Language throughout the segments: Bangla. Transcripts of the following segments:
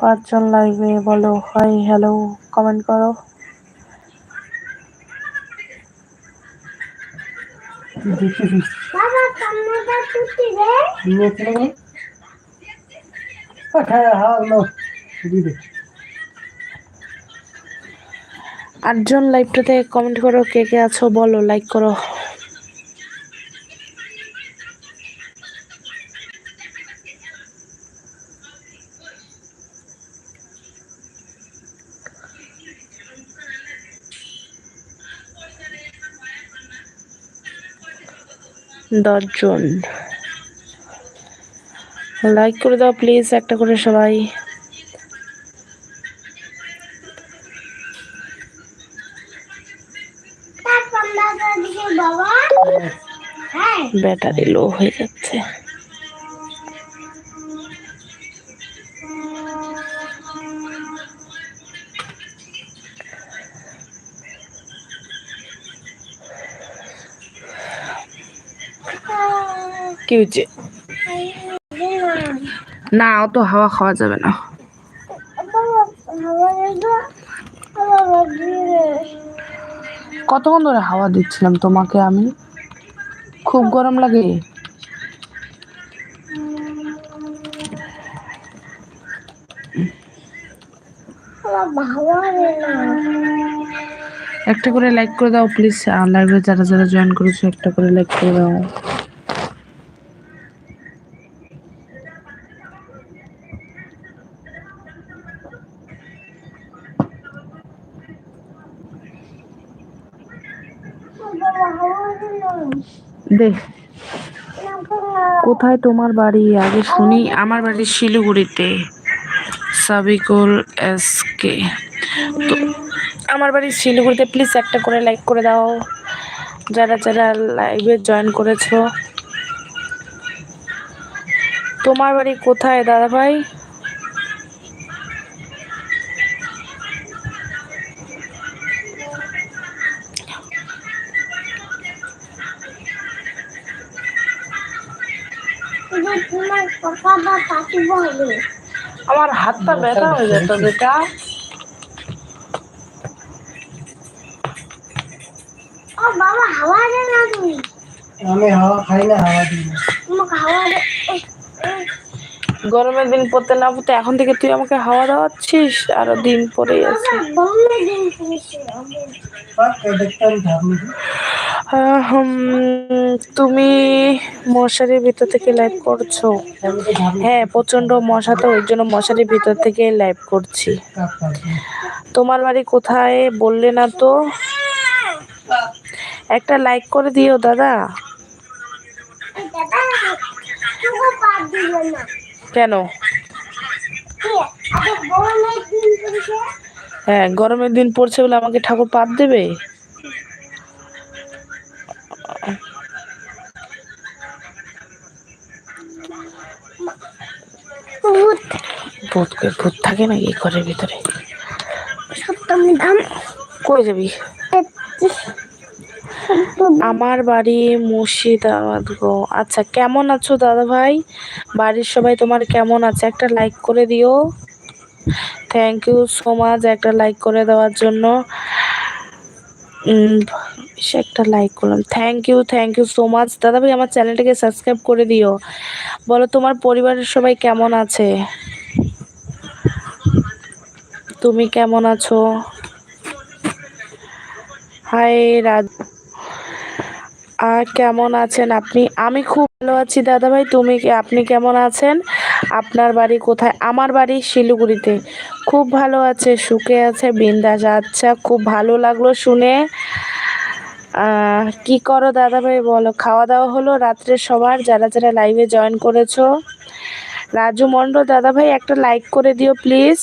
পাঁচজন লাইভে বলো হাই হ্যালো কমেন্ট করো। বাবা কান্নাটা টুটি রে? আটজন লাইভটাতে কমেন্ট করো, কে কে আছো বলো লাইক করো। দশজন। লাইক করে দাও প্লিজ একটা করে সবাই। ব্যাটারি লো হয়ে যাচ্ছে। কি হচ্ছে? না অত হাওয়া খাওয়া যাবে না। কতক্ষণ ধরে হাওয়া দিচ্ছিলাম তোমাকে আমি? খুব গরম লাগে। একটা করে লাইক করে দাও প্লিজ লাইভে যারা যারা জয়েন করেছ, একটা করে লাইক করে দাও। দে। কোথায় তোমার বাড়ি? আগে শুনি। আমার বাড়ি শিলিগুড়িতে। সাবিকুল এস কে তো আমার বাড়ি শিলিগুড়িতে। প্লিজ একটা করে লাইক করে দাও। যারা যারা লাইভে জয়েন করেছ। তোমার বাড়ি কোথায় দাদা ভাই আমার হাতটা ব্যথা হয়ে যেত বেটা ও বাবা হাওয়া দে না তুমি। আমি হাওয়া খাই না হাওয়া দিই না। তোমাকে হাওয়া দে এই, এই, গরমের দিন পড়তে না পড়তে এখন থেকে তুই আমাকে হাওয়া দাওয়াচ্ছিস? আরও দিন পরেই আছে। তুমি মশারির ভিতর থেকে লাইভ করছ। হ্যাঁ প্রচণ্ড মশা তো, ওই জন্য মশারির ভিতর থেকে লাইভ করছি। তোমার বাড়ি কোথায় বললে না তো? একটা লাইক করে দিও, দাদা। কেন? হ্যাঁ গরমের দিন পড়ছে বলে আমাকে ঠাকুর পাত দেবে? ভূত। থাকে নাকি ঘরের ভিতরে? কই যাবি? আমার বাড়ি মুর্শিদাবাদ গো। আচ্ছা কেমন আছো দাদা ভাই বাড়ির সবাই তোমার কেমন আছে? একটা লাইক করে দিও। থ্যাংক ইউ সো মাচ একটা লাইক করে দেওয়ার জন্য। একটা লাইক করলাম। Thank you thank you so much দাদা ভাই, আমার চ্যানেলটাকে সাবস্ক্রাইব করে দিও। বলো, তোমার পরিবারের সবাই কেমন আছে? তুমি কেমন আছো? হাই রাজ আর কেমন আছেন আপনি? আমি খুব ভালো আছি, দাদা ভাই। তুমি আপনি কেমন আছেন? আপনার বাড়ি কোথায়? আমার বাড়ি শিলিগুড়িতে। খুব ভালো আছে, সুখে আছে, বিন্দাস আচ্ছা খুব ভালো লাগল শুনে। কি করো দাদা ভাই বলো? খাওয়া দাওয়া হলো রাত্রে সবার, যারা যারা লাইভে জয়েন করেছ। রাজু মন্ডল দাদা ভাই একটা লাইক করে দিও প্লিজ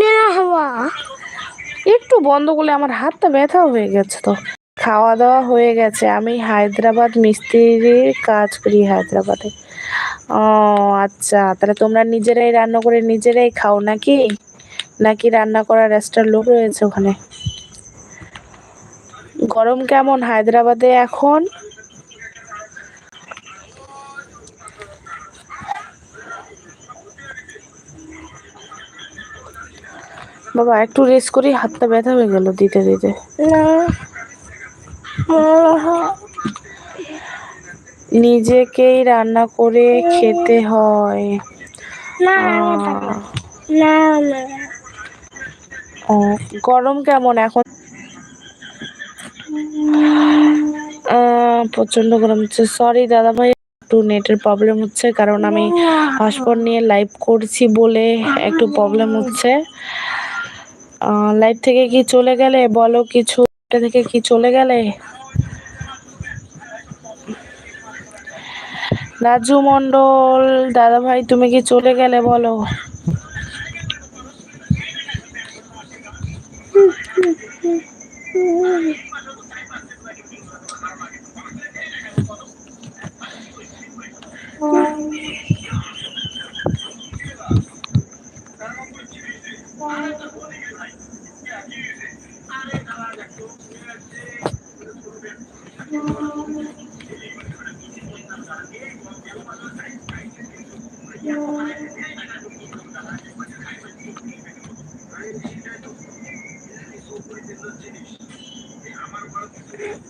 না হাওয়া। একটু বন্ধ করলে আমার হাতটা ব্যথা হয়ে গেছে তো। খাওয়া দাওয়া হয়ে গেছে। আমি হায়দ্রাবাদ মিস্ত্রির কাজ করি হায়দ্রাবাদে। ও আচ্ছা। তাহলে তোমরা নিজেরাই রান্না করে নিজেরাই খাও নাকি? নাকি রান্না করার এক্সট্রা লোক রয়েছে ওখানে? গরম কেমন হায়দ্রাবাদে এখন? বাবা একটু রেস্ট করি হাতটা ব্যথা হয়ে গেল দিতে দিতে। নিজেকেই রান্না করে খেতে হয়। গরম কেমন এখন? প্রচণ্ড গরম হচ্ছে। সরি দাদা ভাই একটু নেটের প্রবলেম হচ্ছে কারণ আমি হটস্পট নিয়ে লাইভ করছি বলে একটু প্রবলেম হচ্ছে। লাইভ থেকে কি চলে গেলে? বলো কিছু। থেকে কি চলে গেলে? রাজু মন্ডল দাদা ভাই তুমি কি চলে গেলে? বলো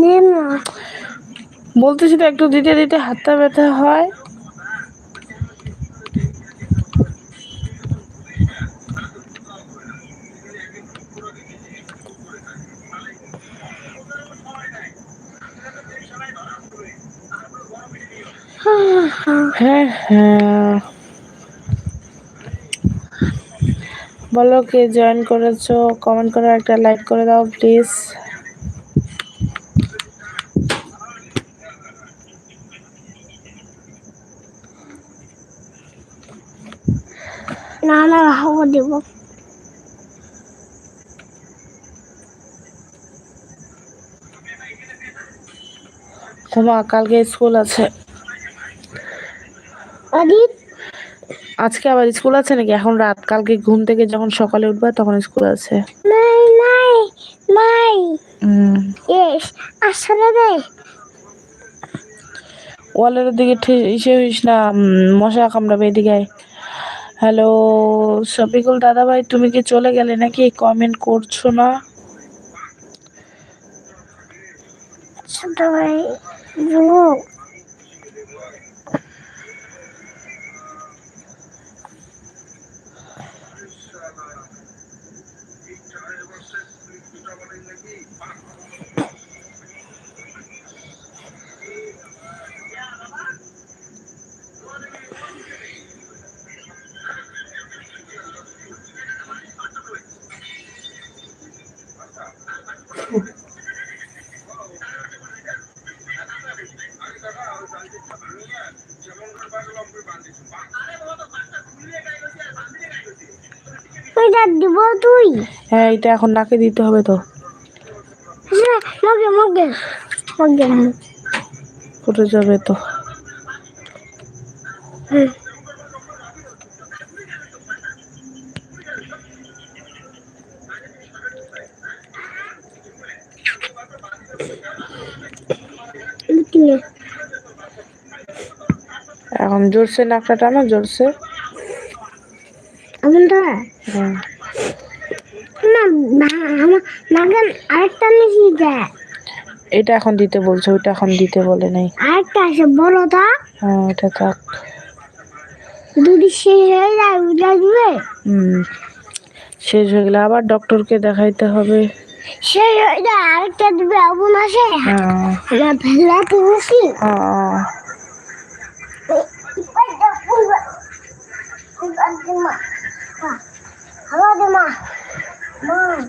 নে না বলতেছি তো, একটু দিতে দিতে হাতটা ব্যথা হয়। হ্যাঁ হ্যাঁ। বলো কে জয়েন করেছ কমেন্ট করে একটা লাইক করে দাও প্লিজ না না হাওয়া দেব। তোমার কালকে স্কুল আছে। আজকে আবার স্কুল আছে নাকি? এখন রাত কালকে ঘুম থেকে যখন সকালে উঠবা তখন স্কুল আছে। নাই নাই নাই। এস আসলে রে। ওয়ালের দিকে ইসে হইস না মশা কামড়াবে এদিকে হ্যালো শফিকুল দাদা ভাই তুমি কি চলে গেলে নাকি? কমেন্ট করছ না? ছোট ভাই যুবক ওইটা দিব তুই হ্যাঁ এটা এখন নাকে দিতে হবে তো। ফুটে যাবে তো। এখন জোরসে নাকটা টানো জোরসে এমন তো হুম। আরেকটা মিশি দেয় এটা এখন দিতে বলছে ওইটা এখন দিতে বলে নাই। আরেকটা আছে বড়টা হ্যাঁ এটা থাক। দুটি শেষ হয়ে যায় ওইটা দিবে হুম শেষ হয়ে গেলে আবার ডক্টরকে দেখাইতে হবে। শেষ হয়ে যায় আরেকটা দিবে আবুন আসে হ্যাঁ ভেলা তুলসি হ্যাঁ।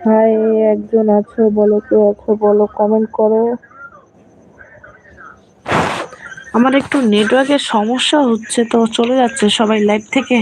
হাই, একজন আছো বলো কেউ আছো বলো কমেন্ট করো। আমার একটু নেটওয়ার্কের সমস্যা হচ্ছে তো চলে যাচ্ছে সবাই লাইভ থেকে।